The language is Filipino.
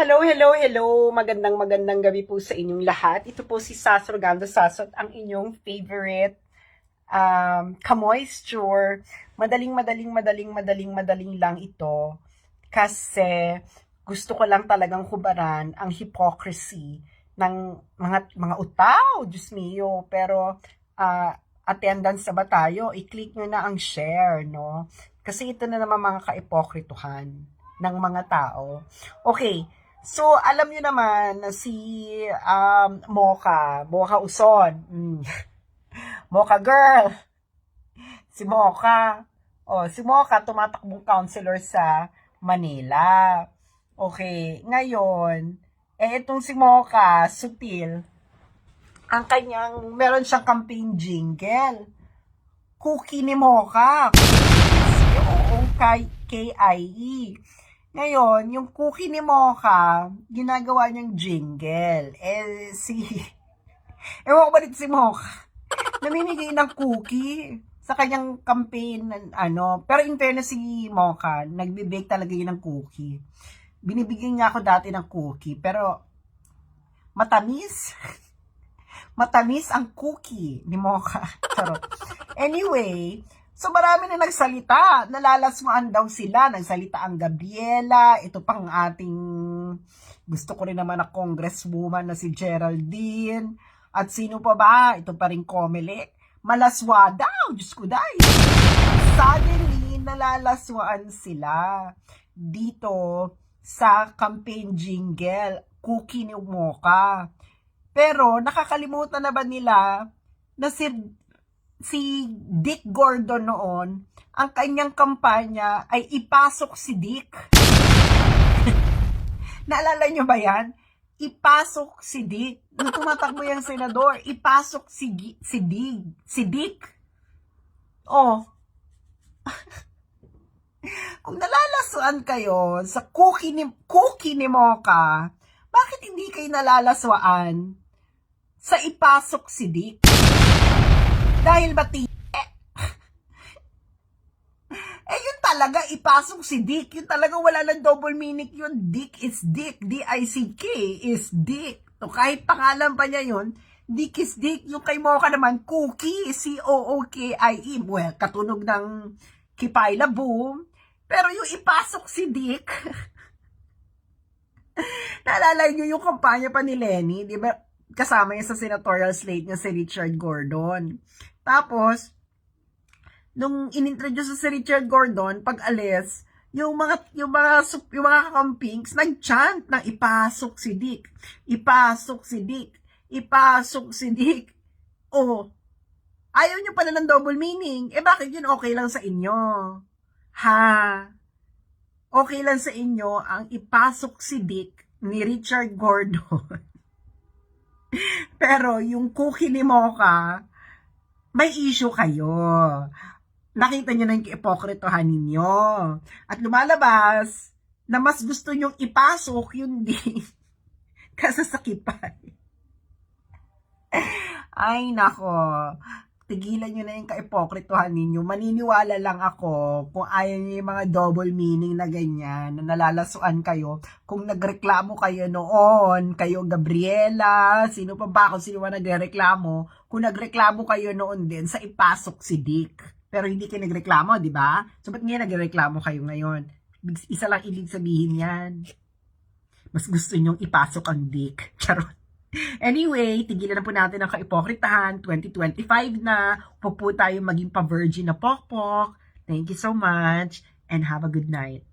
Hello, hello, hello. Magandang magandang gabi po sa inyong lahat. Ito po si Sas Rogando Sasot, ang inyong favorite um, ka-moisture. Madaling, madaling, madaling, madaling, madaling lang ito. Kasi gusto ko lang talagang hubaran ang hypocrisy ng mga mga utaw, Diyos mio. Pero ah, attendance na ba tayo? I-click nyo na ang share, no? Kasi ito na naman mga ka-ipokrituhan ng mga tao. Okay, so alam nyo naman na si um, Mocha, Mocha Uson, mm. Mocha Girl, si Mocha, oh, si Mocha tumatakbong counselor sa Manila. Okay, ngayon, eh itong si Mocha, sutil, ang kanyang, meron siyang campaign jingle. Cookie ni Mocha. C-O-O-K-I-E. Ngayon, yung cookie ni Mocha, ginagawa niyang jingle. Eh, si... Ewan ko ba dito si Mocha? Namimigay ng cookie sa kanyang campaign, ano. Pero in fairness si Mocha, nagbe-bake talaga yun ng cookie. Binibigyan niya ako dati ng cookie, pero matamis. matamis ang cookie ni Mocha. Charot. Anyway, so marami na nagsalita. Nalalasmaan daw sila. Nagsalita ang Gabriela. Ito pang ating gusto ko rin naman na congresswoman na si Geraldine. At sino pa ba? Ito pa rin Comelec. Malaswa daw. Diyos ko dahil. Suddenly, nalalaswaan sila dito sa campaign jingle. Cookie ni Mocha. Pero nakakalimutan na ba nila na si si Dick Gordon noon, ang kanyang kampanya ay ipasok si Dick. Naalala nyo ba yan? Ipasok si Dick. Nung tumatakbo yung senador, ipasok si, si Dick. Si Dick. Oh. Kung nalalaswaan kayo sa cookie ni, cookie ni Mocha, bakit hindi kayo nalalaswaan sa ipasok si Dick? Dahil ba ti- eh, eh yun talaga, ipasok si Dick. Yun talaga wala ng double meaning yun. Dick is Dick. D-I-C-K is Dick. So, kahit pangalan pa niya yun, Dick is Dick. Yung kay Mocha naman, Cookie. C-O-O-K-I-E. Well, katunog ng Kipayla Boom. Pero yung ipasok si Dick, Naalala niyo yung kampanya pa ni Lenny, di ba? Kasama niya sa senatorial slate niya si Richard Gordon. Tapos, nung inintroduce si Richard Gordon, pag alis, yung mga yung mga yung mga kakampings nag-chant na ipasok si Dick. Ipasok si Dick. Ipasok si Dick. Oh. Ayaw niyo pala ng double meaning. Eh bakit yun okay lang sa inyo? Ha? okay lang sa inyo ang ipasok si Dick ni Richard Gordon. Pero yung cookie ni Mocha, may issue kayo. Nakita nyo na yung ipokritohan ninyo. At lumalabas na mas gusto nyong ipasok yung Dick kasasakipan. Ay, nako tigilan nyo na yung kaipokritohan ninyo. Maniniwala lang ako kung ayaw nyo yung mga double meaning na ganyan, na nalalasuan kayo. Kung nagreklamo kayo noon, kayo Gabriela, sino pa ba kung sino ba nagreklamo, kung nagreklamo kayo noon din sa ipasok si Dick. Pero hindi kayo nagreklamo, di ba? So, ba't ngayon nagreklamo kayo ngayon? Isa lang ibig sabihin yan. Mas gusto nyong ipasok ang Dick. Charot. Anyway, tigilan na po natin ang kaipokritahan. 2025 na. Huwag po tayo maging pa-virgin na pokpok. Thank you so much and have a good night.